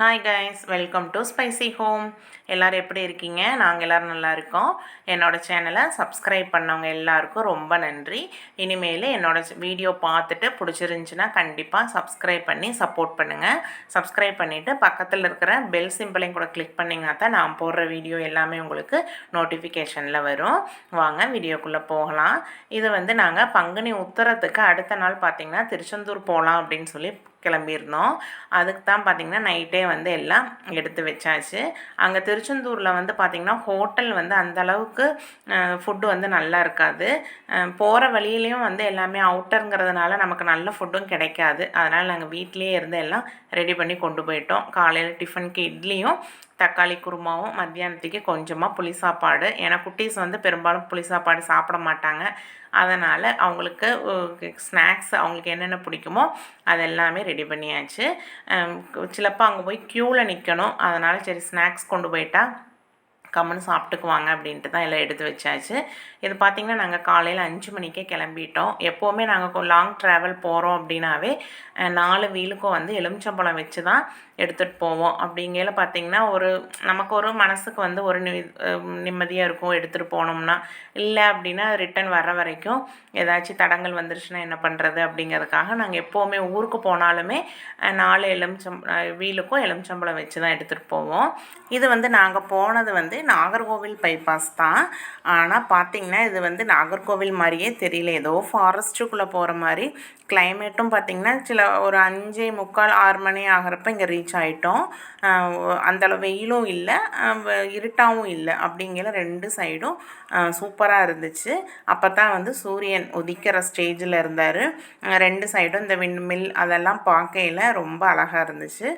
Hi guys welcome to spicy home எல்லோரும் எப்படி இருக்கீங்க? நாங்கள் எல்லோரும் நல்லா இருக்கோம். என்னோடய சேனலை சப்ஸ்கிரைப் பண்ணவங்க எல்லாருக்கும் ரொம்ப நன்றி. இனிமேல் என்னோடய வீடியோ பார்த்துட்டு பிடிச்சிருந்துச்சின்னா கண்டிப்பாக சப்ஸ்கிரைப் பண்ணி சப்போர்ட் பண்ணுங்கள் சப்ஸ்கிரைப் பண்ணிவிட்டு பக்கத்தில் இருக்கிற பெல் சிம்பிளையும் கூட கிளிக் பண்ணிங்கன்னா தான் நான் போடுற வீடியோ எல்லாமே உங்களுக்கு நோட்டிஃபிகேஷனில் வரும். வாங்க வீடியோக்குள்ளே போகலாம். இது வந்து நாங்கள் பங்குனி உத்தரத்துக்கு அடுத்த நாள் பார்த்திங்கன்னா திருச்செந்தூர் போகலாம் அப்படின்னு சொல்லி கிளம்பியிருந்தோம். அதுக்கு தான் பார்த்திங்கன்னா நைட்டே வந்து எல்லாம் எடுத்து வச்சாச்சு. அங்கே திருச்செந்தூரில் வந்து பார்த்திங்கன்னா ஹோட்டல் வந்து அந்த அளவுக்கு ஃபுட்டு வந்து நல்லா இருக்காது. போகிற வழியிலையும் வந்து எல்லாமே அவுட்டருங்கிறதுனால நமக்கு நல்ல ஃபுட்டும் கிடைக்காது. அதனால் நாங்கள் வீட்லேயே இருந்து எல்லாம் ரெடி பண்ணி கொண்டு போயிட்டோம். காலையில் டிஃபனுக்கு இட்லியும் தக்காளி குருமாவும் மத்தியானத்துக்கு கொஞ்சமாக புளி சாப்பாடு. ஏன்னா குட்டீஸ் வந்து பெரும்பாலும் புளி சாப்பாடு சாப்பிட மாட்டாங்க. அதனால் அவங்களுக்கு ஸ்நாக்ஸ் அவங்களுக்கு என்னென்ன பிடிக்குமோ அதெல்லாமே ரெடி பண்ணியாச்சு. சிலப்போ அங்கே போய் க்யூவில் நிற்கணும் அதனால் சரி ஸ்நாக்ஸ் கொண்டு போயிட்டால் கம்முன்னு சாப்பிட்டுக்குவாங்க அப்படின்ட்டு தான் எல்லாம் எடுத்து வச்சாச்சு. இது பார்த்திங்கன்னா நாங்கள் காலையில் அஞ்சு மணிக்கே கிளம்பிட்டோம். எப்போவுமே நாங்கள் லாங் ட்ராவல் போகிறோம் அப்படின்னாவே நாலு வீலுக்கும் வந்து எலுமிச்சம்பழம் வச்சு தான் எடுத்துகிட்டு போவோம். அப்படிங்கையில் பார்த்திங்கன்னா ஒரு நமக்கு ஒரு மனசுக்கு வந்து ஒரு நிம்மதியாக இருக்கும் எடுத்துகிட்டு போனோம்னா. இல்லை அப்படின்னா ரிட்டன் வர வரைக்கும் ஏதாச்சும் தடங்கள் வந்துருச்சுன்னா என்ன பண்ணுறது அப்படிங்கிறதுக்காக நாங்கள் எப்போவுமே ஊருக்கு போனாலுமே நாலு எலுமிச்சம் வீலுக்கும் எலுமிச்சம்பழம் வச்சு தான் எடுத்துகிட்டு போவோம். இது வந்து நாங்கள் போனது வந்து நாகர்கோவில் பைபாஸ் தான். ஆனால் பார்த்திங்கன்னா இது வந்து நாகர்கோவில் மாதிரியே தெரியல. ஏதோ ஃபாரஸ்ட்டுக்குள்ளே போகிற மாதிரி கிளைமேட்டும் பார்த்திங்கன்னா சில ஒரு அஞ்சே முக்கால் ஆறு மணி ஆகிறப்ப இங்கே ரீச் ஆகிட்டோம் அந்தளவு வெயிலும் இல்லை. இருட்டாகவும் இல்லை. அப்படிங்கிற ரெண்டு சைடும் சூப்பராக இருந்துச்சு. அப்போ தான் வந்து சூரியன் உதிக்கிற ஸ்டேஜில் இருந்தார். ரெண்டு சைடும் இந்த விண்மில் அதெல்லாம் பார்க்கையில் ரொம்ப அழகாக இருந்துச்சு.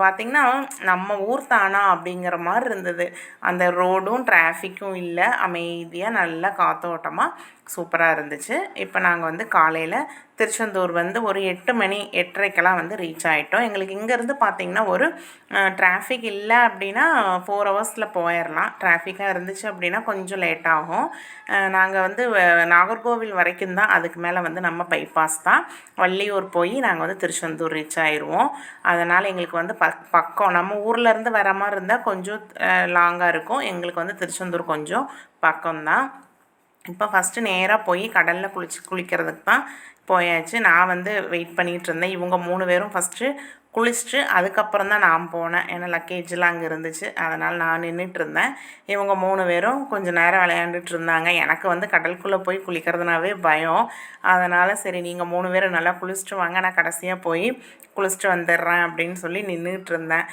பார்த்திங்கன்னா நம்ம ஊர் தானா அப்படிங்கிற மாதிரி இருந்தது. அந்த ரோடும் டிராஃபிக்கும் இல்லை. அமைதியாக நல்லா காத்தோட்டமாக சூப்பராக இருந்துச்சு. இப்போ நாங்கள் வந்து காலையில் திருச்செந்தூர் வந்து ஒரு எட்டு மணி எட்டரைக்கெல்லாம் வந்து ரீச் ஆகிட்டோம் எங்களுக்கு இங்கேருந்து பார்த்திங்கன்னா ஒரு டிராஃபிக் இல்லை அப்படின்னா ஃபோர் ஹவர்ஸில் போயிடலாம் டிராஃபிக்காக இருந்துச்சு அப்படின்னா கொஞ்சம் லேட் ஆகும். நாங்கள் வந்து நாகர்கோவில் வரைக்கும் தான் அதுக்கு மேலே வந்து நம்ம பைபாஸ் தான். வள்ளியூர் போய் நாங்கள் வந்து திருச்செந்தூர் ரீச் ஆயிடுவோம் அதனால் எங்களுக்கு வந்து ப பக்கம் நம்ம ஊர்லேருந்து வர மாதிரி இருந்தால் கொஞ்சம் லாங்காக இருக்கும். எங்களுக்கு வந்து திருச்செந்தூர் கொஞ்சம் பக்கம்தான். இப்போ ஃபஸ்ட்டு நேராக போய் கடலில் குளிச்சு குளிக்கிறதுக்கு தான் போயாச்சு. நான் வந்து வெயிட் பண்ணிகிட்டு இருந்தேன். இவங்க மூணு பேரும் ஃபஸ்ட்டு குளிச்சுட்டு அதுக்கப்புறம் தான் நான் போனேன். ஏன்னா லக்கேஜெலாம் அங்கே இருந்துச்சு. அதனால் நான் நின்றுட்டு இருந்தேன். இவங்க மூணு பேரும் கொஞ்சம் நேரம் விளையாண்டுட்டு இருந்தாங்க. எனக்கு வந்து கடலுக்குள்ளே போய் குளிக்கிறதுனாவே பயம். அதனால் சரி நீங்கள் மூணு பேரும் நல்லா குளிச்சுட்டு வாங்க. நான் கடைசியாக போய் குளிச்சுட்டு வந்துடுறேன் அப்படின்னு சொல்லி நின்றுட்டு இருந்தேன்.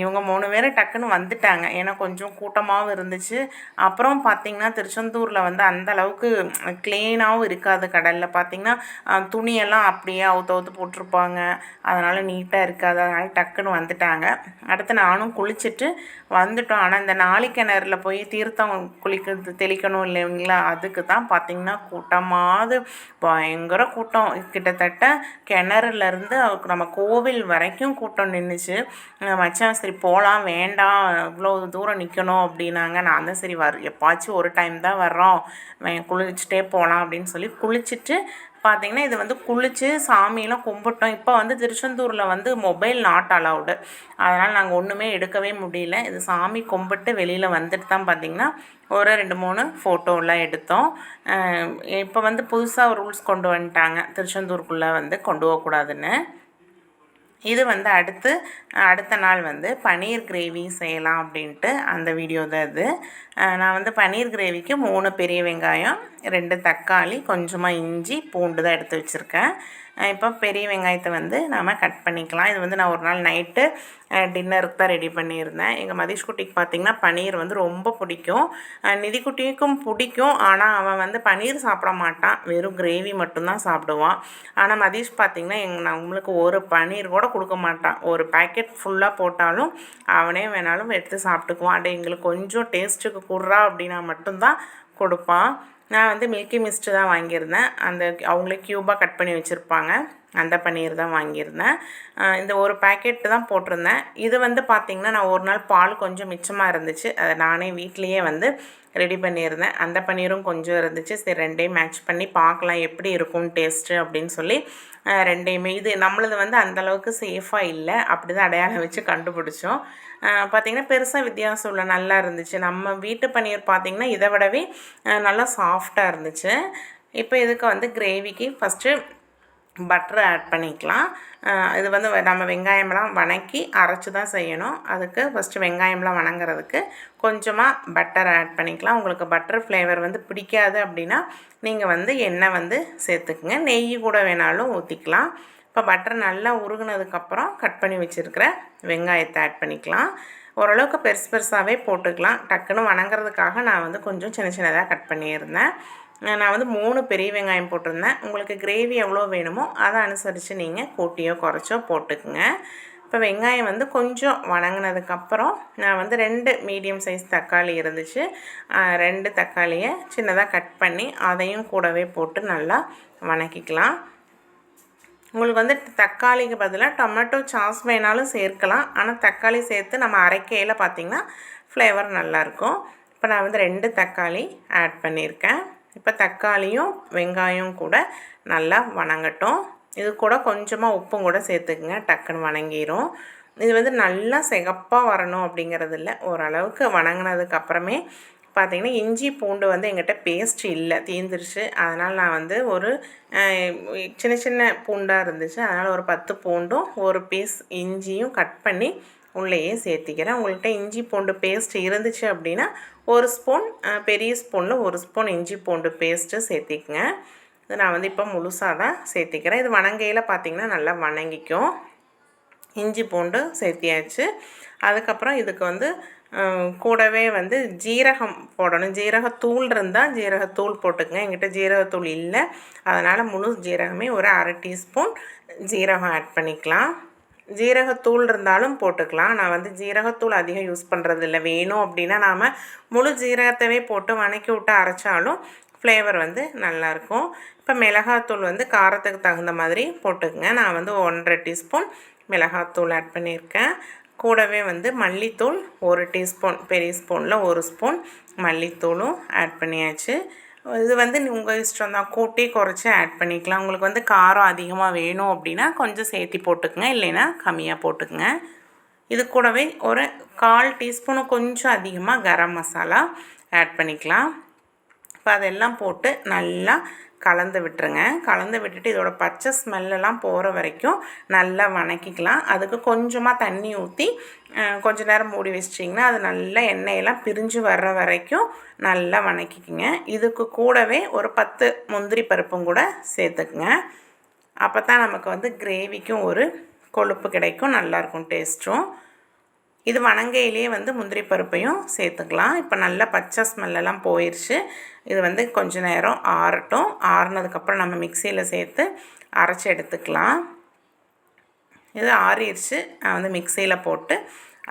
இவங்க மூணு பேரும் டக்குன்னு வந்துட்டாங்க. ஏன்னா கொஞ்சம் கூட்டமாகவும் இருந்துச்சு. அப்புறம் பார்த்திங்கன்னா திருச்செந்தூரில் வந்து அந்த அளவுக்கு க்ளீனாகவும் இருக்காது கடலில். பார்த்திங்கன்னா துணியெல்லாம் அப்படியே அவுத்து அவுத்து போட்டிருப்பாங்க. அதனால் நீட்டாக இருக்குது அதனால் டக்குன்னு வந்துட்டாங்க. அடுத்து நானும் குளிச்சுட்டு வந்துட்டோம். ஆனால் இந்த நாளிக்கிணறுல போய் தீர்த்தம் குளிக்கிறது தெளிக்கணும் இல்லைங்களா? அதுக்கு தான் பார்த்திங்கன்னா கூட்டமாவது பயங்கர கூட்டம். கிட்டத்தட்ட கிணறுலேருந்து நம்ம கோவில் வரைக்கும் கூட்டம் நின்றுச்சு மச்சான் சரி போகலாம் வேண்டாம் இவ்வளோ தூரம் நிற்கணும் அப்படின்னாங்க. நான் தான் சரி வர் எப்பாச்சும் ஒரு டைம் தான் வர்றோம். குளிச்சுட்டே போகலாம் அப்படின்னு சொல்லி குளிச்சுட்டு பார்த்திங்கன்னா இது வந்து குளித்து சாமியெல்லாம் கும்பிட்டோம். இப்போ வந்து திருச்செந்தூரில் வந்து மொபைல் நாட் அலவுடு. அதனால் நாங்கள் ஒன்றுமே எடுக்கவே முடியல. இது சாமி கும்பிட்டு வெளியில் வந்துட்டு தான் பார்த்திங்கன்னா ஒரு ரெண்டு மூணு ஃபோட்டோலாம் எடுத்தோம். இப்போ வந்து புதுசாக ரூல்ஸ் கொண்டு வந்துட்டாங்க. திருச்செந்தூருக்குள்ளே வந்து கொண்டு போகக்கூடாதுன்னு இது வந்து அடுத்து அடுத்த நாள் வந்து பன்னீர் கிரேவி செய்யலாம் அப்படின்ட்டு அந்த வீடியோ தான் இது. நான் வந்து பன்னீர் கிரேவிக்கு மூணு பெரிய வெங்காயம் ரெண்டு தக்காளி கொஞ்சமாக இஞ்சி பூண்டு தான் எடுத்து வச்சுருக்கேன். இப்போ பெரிய வெங்காயத்தை வந்து நாம் கட் பண்ணிக்கலாம். இது வந்து நான் ஒரு நாள் நைட்டு டின்னருக்கு தான் ரெடி பண்ணியிருந்தேன். எங்கள் மதீஷ் குட்டிக்கு பார்த்திங்கன்னா பன்னீர் வந்து ரொம்ப பிடிக்கும். நிதிக்குட்டிக்கும் பிடிக்கும். ஆனால் அவன் வந்து பன்னீர் சாப்பிட மாட்டான். வெறும் கிரேவி மட்டும்தான் சாப்பிடுவான். ஆனால் மதீஷ் பார்த்திங்கன்னா எங் நம்மளுக்கு ஒரு பன்னீர் கூட கொடுக்க மாட்டான். ஒரு பேக்கெட் ஃபுல்லாக போட்டாலும் அவனே வேணாலும் எடுத்து சாப்பிட்டுக்குவான். அடே எங்களுக்கு கொஞ்சம் டேஸ்ட்டுக்கு குடுறா அப்படின்னா மட்டும்தான் கொடுப்பான். நான் வந்து மில்கி மிஸ்ட்டு தான் வாங்கியிருந்தேன். அந்த அவங்களே க்யூபாக கட் பண்ணி வச்சுருப்பாங்க. அந்த பன்னீர் தான் வாங்கியிருந்தேன். இந்த ஒரு பேக்கெட் தான் போட்டிருந்தேன். இது வந்து பார்த்திங்கன்னா நான் ஒரு நாள் பால் கொஞ்சம் மிச்சமாக இருந்துச்சு. அதை நானே வீட்லேயே வந்து ரெடி பண்ணியிருந்தேன். அந்த பன்னீரும் கொஞ்சம் இருந்துச்சு. சரி ரெண்டையும் மேட்ச் பண்ணி பார்க்கலாம் எப்படி இருக்கும் டேஸ்ட்டு அப்படின்னு சொல்லி ரெண்டையுமே. இது நம்மளது வந்து அந்தளவுக்கு சேஃபாக இல்லை. அப்படி தான் அடையாளம் வச்சு கண்டுபிடிச்சோம். பார்த்திங்கன்னா பெருசாக வித்தியாசம் இல்லை. நல்லா இருந்துச்சு. நம்ம வீட்டு பன்னீர் பார்த்திங்கன்னா இதை விடவே நல்லா சாஃப்டாக இருந்துச்சு. இப்போ இதுக்கு வந்து கிரேவிக்கு ஃபஸ்ட்டு பட்டர் ஆட் பண்ணிக்கலாம். இது வந்து நம்ம வெங்காயம்லாம் வணக்கி அரைச்சி தான் செய்யணும். அதுக்கு ஃபஸ்ட்டு வெங்காயம்லாம் வணங்குறதுக்கு கொஞ்சமாக பட்டர் ஆட் பண்ணிக்கலாம். உங்களுக்கு பட்டர் ஃப்ளேவர் வந்து பிடிக்காது அப்படின்னா நீங்கள் வந்து எண்ணெய் வந்து சேர்த்துக்குங்க. நெய் கூட வேணாலும் ஊற்றிக்கலாம் இப்போ பட்டர் நல்லா உருகுனதுக்கப்புறம் கட் பண்ணி வச்சுருக்கிற வெங்காயத்தை ஆட் பண்ணிக்கலாம். ஓரளவுக்கு பெருசு பெருசாகவே போட்டுக்கலாம். டக்குன்னு வணங்குறதுக்காக நான் வந்து கொஞ்சம் சின்ன சின்னதாக கட் பண்ணியிருந்தேன். நான் வந்து மூணு பெரிய வெங்காயம் போட்டிருந்தேன். உங்களுக்கு கிரேவி எவ்வளோ வேணுமோ அதை அனுசரித்து நீங்கள் கூட்டியோ குறைச்சோ போட்டுக்குங்க. இப்போ வெங்காயம் வந்து கொஞ்சம் வணங்கினதுக்கப்புறம் நான் வந்து ரெண்டு மீடியம் சைஸ் தக்காளி இருந்துச்சு. ரெண்டு தக்காளியை சின்னதாக கட் பண்ணி அதையும் கூடவே போட்டு நல்லா வணக்கிக்கலாம். உங்களுக்கு வந்து தக்காளிக்கு பதிலாக டொமேட்டோ சாஸ் வேணாலும் சேர்க்கலாம். ஆனால் தக்காளி சேர்த்து நம்ம அரைக்கையில் பார்த்திங்கன்னா ஃப்ளேவர் நல்லாயிருக்கும் இப்போ நான் வந்து ரெண்டு தக்காளி ஆட் பண்ணியிருக்கேன். இப்போ தக்காளியும் வெங்காயம் கூட நல்லா வணங்கட்டும். இது கூட கொஞ்சமாக உப்பும் கூட சேர்த்துக்குங்க டக்குன்னு வணங்கிரும். இது வந்து நல்லா சிகப்பாக வரணும் அப்படிங்கிறது இல்லை ஓரளவுக்கு வணங்கினதுக்கப்புறமே பார்த்தீங்கன்னா இஞ்சி பூண்டு வந்து எங்கிட்ட பேஸ்ட் இல்லை தீந்துருச்சு. அதனால் நான் வந்து ஒரு சின்ன சின்ன பூண்டாக இருந்துச்சு. அதனால் ஒரு பத்து பூண்டும் ஒரு பீஸ் இஞ்சியும் கட் பண்ணி உள்ளேயே சேர்த்திக்கிறேன். உங்கள்கிட்ட இஞ்சி பூண்டு பேஸ்ட் இருந்துச்சு அப்படின்னா ஒரு ஸ்பூன் பெரிய ஸ்பூனில் ஒரு ஸ்பூன் இஞ்சி பூண்டு பேஸ்ட்டு சேர்த்திக்கங்க. இது நான் வந்து இப்போ முழுசாக தான் சேர்த்திக்கிறேன். இது வணங்கையில் பார்த்தீங்கன்னா நல்லா வணங்கிக்கும். இஞ்சி பூண்டு சேர்த்தியாச்சு. அதுக்கப்புறம் இதுக்கு வந்து கூடவே வந்து ஜீரகம் போடணும். ஜீரகத்தூள் இருந்தால் ஜீரகத்தூள் போட்டுக்கங்க. எங்கிட்ட ஜீரகத்தூள் இல்லை. அதனால் முழு ஜீரகமே ஒரு அரை டீஸ்பூன் ஜீரகம் ஆட் பண்ணிக்கலாம். ஜீரகத்தூள் இருந்தாலும் போட்டுக்கலாம். நான் வந்து ஜீரகத்தூள் அதிகம் யூஸ் பண்ணுறது இல்லை வேணும் அப்படின்னா நாம் முழு ஜீரகத்தவே போட்டு வணக்கி விட்டு அரைச்சாலும் ஃப்ளேவர் வந்து நல்லாயிருக்கும் இப்போ மிளகாத்தூள் வந்து காரத்துக்கு தகுந்த மாதிரி போட்டுக்கங்க. நான் வந்து ஒன்றரை டீஸ்பூன் மிளகாத்தூள் ஆட் பண்ணியிருக்கேன். கூடவே வந்து மல்லித்தூள் ஒரு டீஸ்பூன் பெரிய ஸ்பூனில் ஒரு ஸ்பூன் மல்லித்தூளும் ஆட் பண்ணியாச்சு. இது வந்து உங்கள் இஷ்டம் தான். கூட்டி குறைச்சி ஆட் பண்ணிக்கலாம். உங்களுக்கு வந்து காரம் அதிகமாக வேணும் அப்படின்னா கொஞ்சம் சேர்த்தி போட்டுக்குங்க. இல்லைன்னா கம்மியாக போட்டுக்குங்க. இது கூடவே ஒரு கால் டீஸ்பூனு கொஞ்சம் அதிகமாக கரம் மசாலா ஆட் பண்ணிக்கலாம். இப்போ அதெல்லாம் போட்டு நல்லா கலந்து விட்டுருங்க. கலந்து விட்டுட்டு இதோட பச்சை ஸ்மெல்லெல்லாம் போகிற வரைக்கும் நல்லா வணக்கிக்கலாம். அதுக்கு கொஞ்சமாக தண்ணி ஊற்றி கொஞ்ச நேரம் மூடி வச்சிட்டிங்கன்னா அது நல்லா எண்ணெயெல்லாம் பிரிஞ்சு வர்ற வரைக்கும் நல்லா வணக்கிக்குங்க. இதுக்கு கூடவே ஒரு பத்து முந்திரி பருப்பும் கூட சேர்த்துக்குங்க. அப்போ தான் நமக்கு வந்து கிரேவிக்கும் ஒரு கொழுப்பு கிடைக்கும் நல்லாயிருக்கும் டேஸ்ட்டும். இது வணங்கையிலேயே வந்து முந்திரி பருப்பையும் சேர்த்துக்கலாம். இப்போ நல்லா பச்சை ஸ்மெல்லெல்லாம் போயிடுச்சு இது வந்து கொஞ்ச நேரம் ஆறட்டும். ஆறுனதுக்கப்புறம் நம்ம மிக்சியில் சேர்த்து அரைச்சி எடுத்துக்கலாம். இது ஆறிடுச்சு நான் வந்து மிக்சியில் போட்டு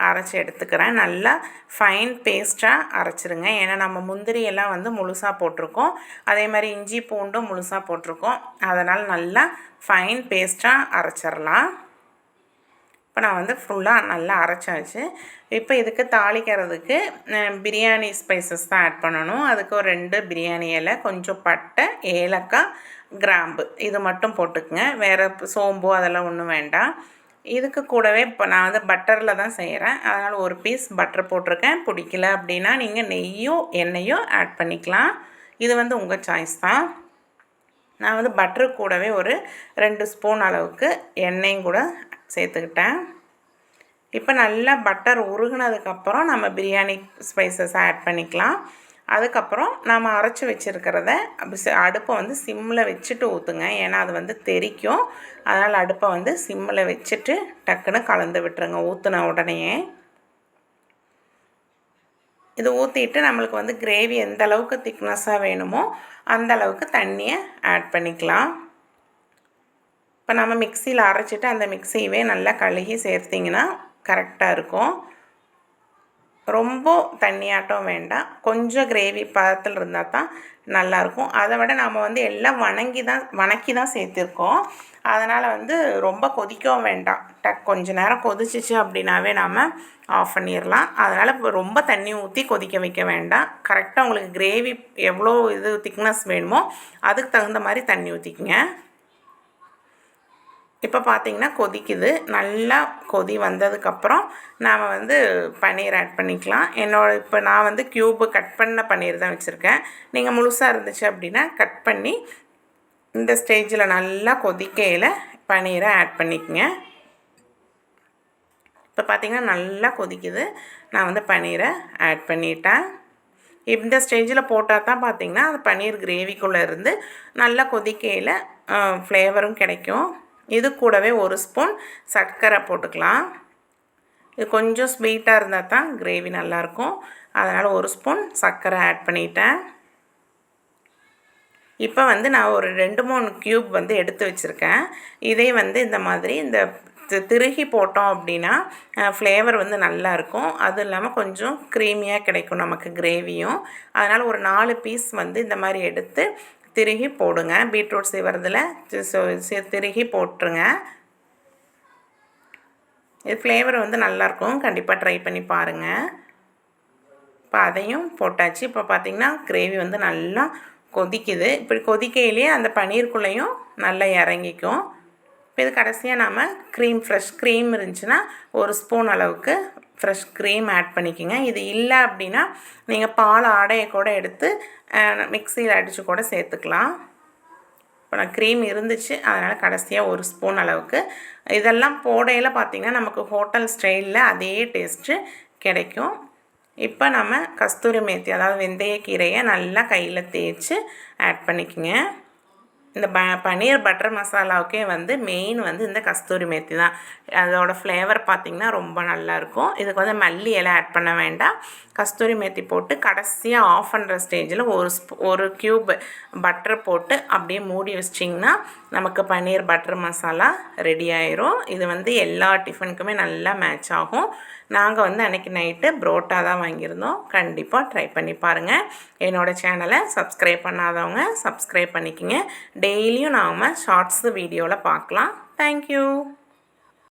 அரைச்சி எடுத்துக்கிறேன். நல்லா ஃபைன் பேஸ்ட்டாக அரைச்சிருங்க. ஏன்னா நம்ம முந்திரியெல்லாம் வந்து முழுசாக போட்டிருக்கோம். அதே மாதிரி இஞ்சி பூண்டும் முழுசாக போட்டிருக்கோம். அதனால் நல்லா ஃபைன் பேஸ்ட்டாக அரைச்சிடலாம் இப்போ நான் வந்து ஃபுல்லாக நல்லா அரைச்சாச்சு. இப்போ இதுக்கு தாளிக்கிறதுக்கு பிரியாணி ஸ்பைசஸ் தான் ஆட் பண்ணணும். அதுக்கு ஒரு ரெண்டு பிரியாணி இலை கொஞ்சம் பட்டை ஏலக்காய் கிராம்பு. இது மட்டும் போட்டுக்குங்க. வேறு சோம்பு அதெல்லாம் ஒன்றும் வேண்டாம். இதுக்கு கூடவே இப்போ நான் வந்து பட்டரில் தான் செய்கிறேன் அதனால் ஒரு பீஸ் பட்டர் போட்டிருக்கேன். பிடிக்கல அப்படின்னா நீங்கள் நெய்யோ எண்ணெயோ ஆட் பண்ணிக்கலாம். இது வந்து உங்கள் சாய்ஸ் தான். நான் வந்து பட்டரு கூடவே ஒரு ரெண்டு ஸ்பூன் அளவுக்கு எண்ணெயும் கூட சேர்த்துக்கிட்டேன். இப்போ நல்லா பட்டர் உருகுனதுக்கப்புறம் நம்ம பிரியாணி ஸ்பைசஸ் ஆட் பண்ணிக்கலாம். அதுக்கப்புறம் நாம் அரைச்சி வச்சுருக்கிறத அடுப்பை வந்து சிம்மில் வச்சுட்டு ஊற்றுங்க ஏன்னா அது வந்து தெறிக்கும் அதனால் அடுப்பை வந்து சிம்மில் வச்சுட்டு டக்குன்னு கலந்து விட்டுருங்க ஊற்றுன உடனேயே. இது ஊற்றிட்டு நம்மளுக்கு வந்து கிரேவி எந்த அளவுக்கு திக்னஸாக வேணுமோ அந்த அளவுக்கு தண்ணியை ஆட் பண்ணிக்கலாம். இப்போ நம்ம மிக்சியில் அரைச்சிட்டு அந்த மிக்சியவே நல்லா கழுகி சேர்த்திங்கன்னா கரெக்டாக இருக்கும். ரொம்ப தண்ணியாட்டம் வேண்டாம். கொஞ்சம் கிரேவி பதத்தில் இருந்தால் தான் நல்லாயிருக்கும். அதை விட நாம் வந்து எல்லாம் வணங்கி தான் வணக்கி தான் சேர்த்துருக்கோம். அதனால் வந்து ரொம்ப கொதிக்கவும் வேண்டாம். டக் கொஞ்ச நேரம் கொதிச்சிச்சு அப்படின்னாவே நாம் ஆஃப் பண்ணிடலாம். அதனால் இப்போ ரொம்ப தண்ணி ஊற்றி கொதிக்க வைக்க வேண்டாம். கரெக்டாக உங்களுக்கு கிரேவி எவ்வளோ இது திக்னஸ் வேணுமோ அதுக்கு தகுந்த மாதிரி தண்ணி ஊற்றிக்கங்க. இப்போ பார்த்தீங்கன்னா கொதிக்குது. நல்லா கொதி வந்ததுக்கப்புறம் நாம் வந்து பன்னீர் ஆட் பண்ணிக்கலாம். என்னோட இப்போ நான் வந்து க்யூப்பு கட் பண்ண பன்னீர் தான் வச்சுருக்கேன். நீங்கள் முழுசாக இருந்துச்சு அப்படின்னா கட் பண்ணி இந்த ஸ்டேஜில் நல்லா கொதிக்கையில் பன்னீரை ஆட் பண்ணிக்கங்க. இப்போ பார்த்திங்கன்னா நல்லா கொதிக்குது. நான் வந்து பன்னீரை ஆட் பண்ணிட்டேன். இந்த ஸ்டேஜில் போட்டால் தான் பார்த்திங்கன்னா அது பன்னீர் கிரேவிக்குள்ளே இருந்து நல்லா கொதிக்கையில் ஃப்ளேவரும் கிடைக்கும். இது கூடவே ஒரு ஸ்பூன் சர்க்கரை போட்டுக்கலாம். இது கொஞ்சம் ஸ்வீட்டாக இருந்தால் தான் கிரேவி நல்லாயிருக்கும். அதனால் ஒரு ஸ்பூன் சர்க்கரை ஆட் பண்ணிட்டேன். இப்போ வந்து நான் ஒரு ரெண்டு மூணு க்யூப் வந்து எடுத்து வச்சுருக்கேன். இதே வந்து இந்த மாதிரி இந்த திருகி போட்டோம் அப்படின்னா ஃப்ளேவர் வந்து நல்லாயிருக்கும். அதுவும் இல்லாமல் கொஞ்சம் க்ரீமியாக கிடைக்கும் நமக்கு கிரேவியும் அதனால் ஒரு நாலு பீஸ் வந்து இந்த மாதிரி எடுத்து திருகி போடுங்க. பீட்ரூட் செய்வதில் திருகி போட்டுருங்க. இது ஃப்ளேவர் வந்து நல்லாயிருக்கும் கண்டிப்பாக ட்ரை பண்ணி பாருங்கள் இப்போ அதையும் போட்டாச்சு. இப்போ பார்த்திங்கன்னா கிரேவி வந்து நல்லா கொதிக்குது. இப்படி கொதிக்கையிலேயே அந்த பன்னீருக்குள்ளேயும் நல்லா இறங்கிக்கும். இப்போ இது கடைசியாக நாம் க்ரீம் ஃப்ரெஷ் க்ரீம் இருந்துச்சுன்னா ஒரு ஸ்பூன் அளவுக்கு ஃப்ரெஷ் க்ரீம் ஆட் பண்ணிக்கோங்க. இது இல்லை அப்படின்னா நீங்கள் பால் ஆடையை கூட எடுத்து மிக்சியில் அடித்து கூட சேர்த்துக்கலாம். இப்போ நான் க்ரீம் இருந்துச்சு அதனால் கடைசியாக ஒரு ஸ்பூன் அளவுக்கு. இதெல்லாம் போடையில் பார்த்திங்கன்னா நமக்கு ஹோட்டல் ஸ்டைலில் அதே டேஸ்ட்டு கிடைக்கும். இப்போ நம்ம கஸ்தூரி மேத்தி அதாவது வெந்தயக்கீரையை நல்லா கையில் தேய்ச்சி ஆட் பண்ணிக்கோங்க. இந்த ப பன்னீர் பட்டர் மசாலாவுக்கே வந்து மெயின் வந்து இந்த கஸ்தூரி மேத்தி தான். அதோட ஃப்ளேவர் பார்த்திங்கன்னா ரொம்ப நல்லாயிருக்கும் இதுக்கு வந்து மல்லி இலை ஆட் பண்ண வேண்டாம். கஸ்தூரி மேத்தி போட்டு கடைசியாக ஆஃப் பண்ணுற ஸ்டேஜில் ஒரு ஒரு க்யூப் பட்டர் போட்டு அப்படியே மூடி வச்சிங்கன்னா நமக்கு பன்னீர் பட்டர் மசாலா ரெடி ஆயிரும். இது வந்து எல்லா டிஃபனுக்குமே நல்லா மேட்ச் ஆகும். நாங்கள் வந்து அன்றைக்கி நைட்டு புரோட்டா தான் வாங்கியிருந்தோம். கண்டிப்பாக ட்ரை பண்ணி பாருங்கள் என்னோடய சேனலை சப்ஸ்கிரைப் பண்ணாதவங்க சப்ஸ்கிரைப் பண்ணிக்கோங்க. டெய்லியும் நாம் ஷார்ட்ஸு வீடியோவில் பார்க்கலாம். தேங்க்யூ